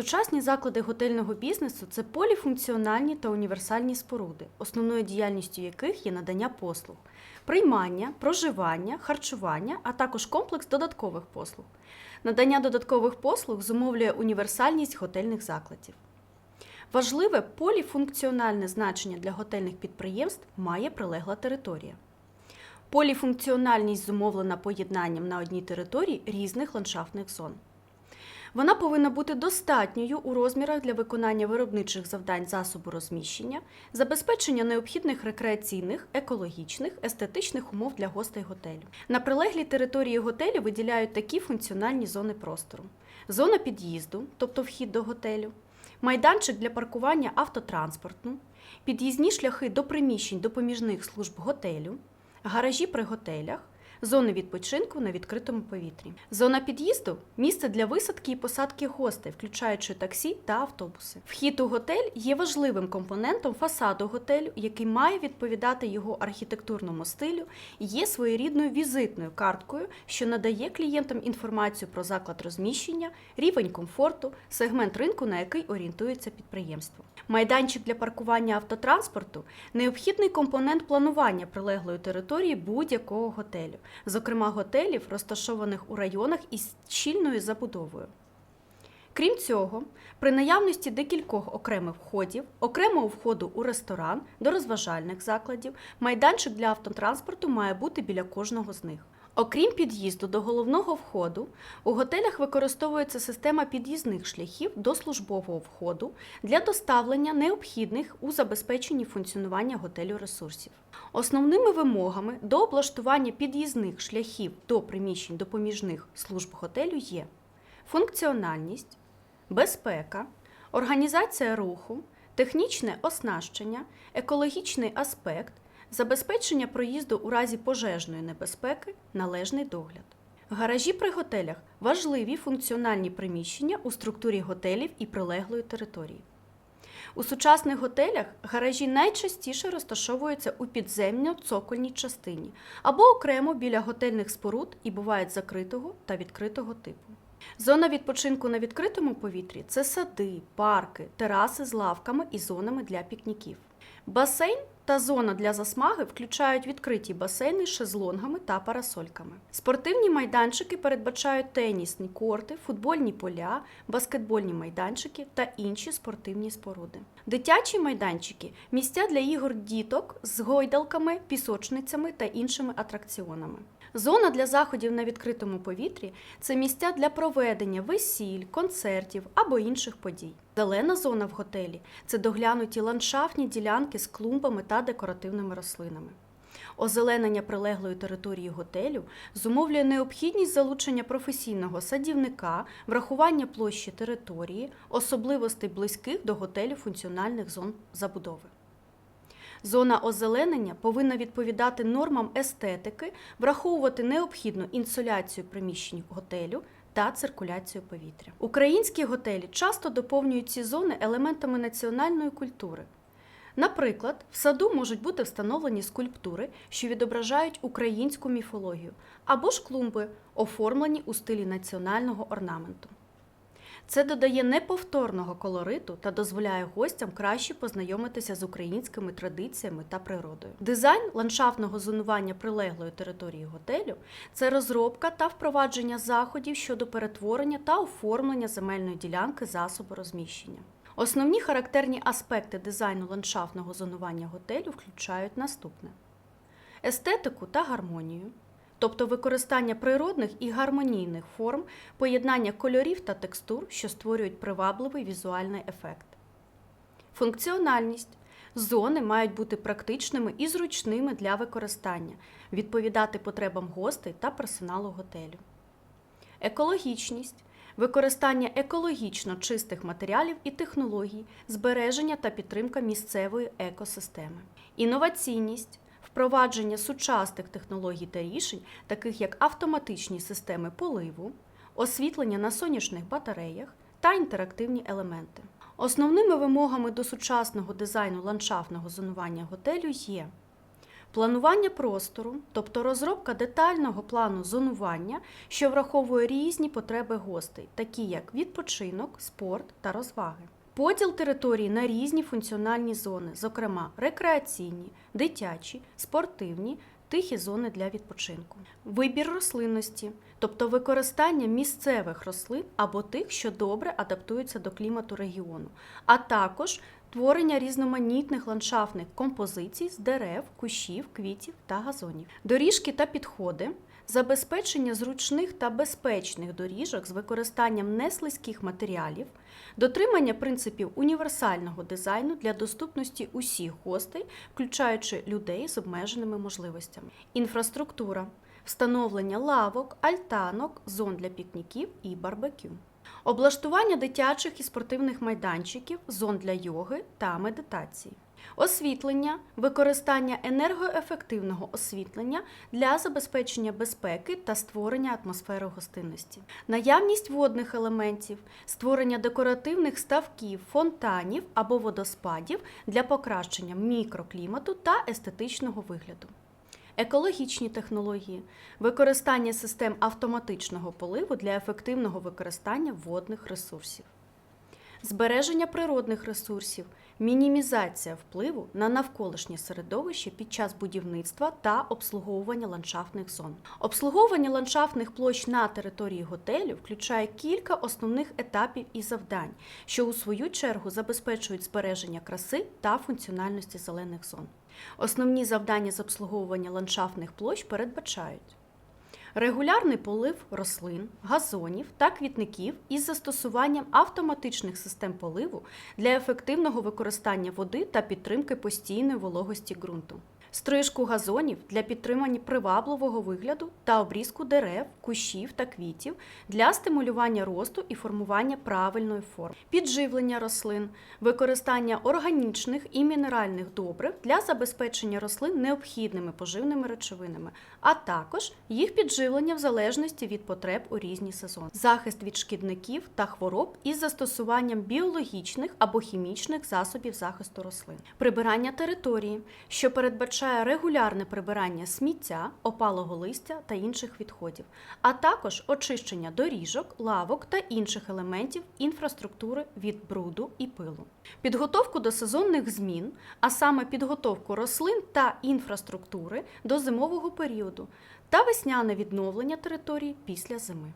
Сучасні заклади готельного бізнесу це поліфункціональні та універсальні споруди, основною діяльністю яких є надання послуг, приймання, проживання, харчування, а також комплекс додаткових послуг. Надання додаткових послуг зумовлює універсальність готельних закладів. Важливе поліфункціональне значення для готельних підприємств має прилегла територія. Поліфункціональність зумовлена поєднанням на одній території різних ландшафтних зон. Вона повинна бути достатньою у розмірах для виконання виробничих завдань засобу розміщення, забезпечення необхідних рекреаційних, екологічних, естетичних умов для гостей готелю. На прилеглій території готелю виділяють такі функціональні зони простору: зона під'їзду, тобто вхід до готелю, майданчик для паркування автотранспорту, під'їзні шляхи до приміщень допоміжних служб готелю, гаражі при готелях, зони відпочинку на відкритому повітрі. Зона під'їзду місце для висадки і посадки гостей, включаючи таксі та автобуси. Вхід у готель є важливим компонентом фасаду готелю, який має відповідати його архітектурному стилю і є своєрідною візитною карткою, що надає клієнтам інформацію про заклад розміщення, рівень комфорту, сегмент ринку, на який орієнтується підприємство. Майданчик для паркування автотранспорту необхідний компонент планування прилеглої території будь-якого готелю, зокрема готелів, розташованих у районах із щільною забудовою. Крім цього, при наявності декількох окремих входів, окремого входу у ресторан до розважальних закладів, майданчик для автотранспорту має бути біля кожного з них. Окрім під'їзду до головного входу, у готелях використовується система під'їзних шляхів до службового входу для доставлення необхідних у забезпеченні функціонування готелю ресурсів. Основними вимогами до облаштування під'їзних шляхів до приміщень допоміжних служб готелю є функціональність, безпека, організація руху, технічне оснащення, екологічний аспект, забезпечення проїзду у разі пожежної небезпеки, належний догляд. Гаражі при готелях важливі функціональні приміщення у структурі готелів і прилеглої території. У сучасних готелях гаражі найчастіше розташовуються у підземно-цокольній частині або окремо біля готельних споруд і бувають закритого та відкритого типу. Зона відпочинку на відкритому повітрі це сади, парки, тераси з лавками і зонами для пікніків. Басейн та зона для засмаги включають відкриті басейни з шезлонгами та парасольками. Спортивні майданчики передбачають тенісні корти, футбольні поля, баскетбольні майданчики та інші спортивні споруди. Дитячі майданчики місця для ігор діток з гойдалками, пісочницями та іншими атракціонами. Зона для заходів на відкритому повітрі це місця для проведення весіль, концертів або інших подій. Зелена зона в готелі це доглянуті ландшафтні ділянки з клумбами та декоративними рослинами. Озеленення прилеглої території готелю зумовлює необхідність залучення професійного садівника, врахування площі території, особливостей близьких до готелю функціональних зон забудови. Зона озеленення повинна відповідати нормам естетики, враховувати необхідну інсоляцію приміщень готелю та циркуляцію повітря. Українські готелі часто доповнюють ці зони елементами національної культури. Наприклад, в саду можуть бути встановлені скульптури, що відображають українську міфологію, або ж клумби, оформлені у стилі національного орнаменту. Це додає неповторного колориту та дозволяє гостям краще познайомитися з українськими традиціями та природою. Дизайн ландшафтного зонування прилеглої території готелю це розробка та впровадження заходів щодо перетворення та оформлення земельної ділянки засобу розміщення. Основні характерні аспекти дизайну ландшафтного зонування готелю включають наступне: естетику та гармонію, тобто використання природних і гармонійних форм, поєднання кольорів та текстур, що створюють привабливий візуальний ефект. Функціональність. Зони мають бути практичними і зручними для використання, відповідати потребам гостей та персоналу готелю. Екологічність використання екологічно чистих матеріалів і технологій, збереження та підтримка місцевої екосистеми. Інноваційність впровадження сучасних технологій та рішень, таких як автоматичні системи поливу, освітлення на сонячних батареях та інтерактивні елементи. Основними вимогами до сучасного дизайну ландшафтного зонування готелю є планування простору, тобто розробка детального плану зонування, що враховує різні потреби гостей, такі як відпочинок, спорт та розваги. Поділ території на різні функціональні зони, зокрема рекреаційні, дитячі, спортивні, тихі зони для відпочинку. Вибір рослинності, тобто використання місцевих рослин або тих, що добре адаптуються до клімату регіону, а також творення різноманітних ландшафтних композицій з дерев, кущів, квітів та газонів. Доріжки та підходи. Забезпечення зручних та безпечних доріжок з використанням неслизьких матеріалів, дотримання принципів універсального дизайну для доступності усіх гостей, включаючи людей з обмеженими можливостями, інфраструктура, встановлення лавок, альтанок, зон для пікніків і барбекю. Облаштування дитячих і спортивних майданчиків, зон для йоги та медитації. Освітлення, використання енергоефективного освітлення для забезпечення безпеки та створення атмосфери гостинності, наявність водних елементів, створення декоративних ставків, фонтанів або водоспадів для покращення мікроклімату та естетичного вигляду. Екологічні технології, використання систем автоматичного поливу для ефективного використання водних ресурсів, збереження природних ресурсів, мінімізація впливу на навколишнє середовище під час будівництва та обслуговування ландшафтних зон. Обслуговування ландшафтних площ на території готелю включає кілька основних етапів і завдань, що у свою чергу забезпечують збереження краси та функціональності зелених зон. Основні завдання з обслуговування ландшафтних площ передбачають регулярний полив рослин, газонів та квітників із застосуванням автоматичних систем поливу для ефективного використання води та підтримки постійної вологості ґрунту. Стрижку газонів для підтримання привабливого вигляду та обрізку дерев, кущів та квітів для стимулювання росту і формування правильної форми, підживлення рослин, використання органічних і мінеральних добрив для забезпечення рослин необхідними поживними речовинами, а також їх підживлення в залежності від потреб у різні сезони, захист від шкідників та хвороб із застосуванням біологічних або хімічних засобів захисту рослин, прибирання території, що передбачає регулярне прибирання сміття, опалого листя та інших відходів, а також очищення доріжок, лавок та інших елементів інфраструктури від бруду і пилу, підготовку до сезонних змін, а саме підготовку рослин та інфраструктури до зимового періоду та весняне відновлення території після зими.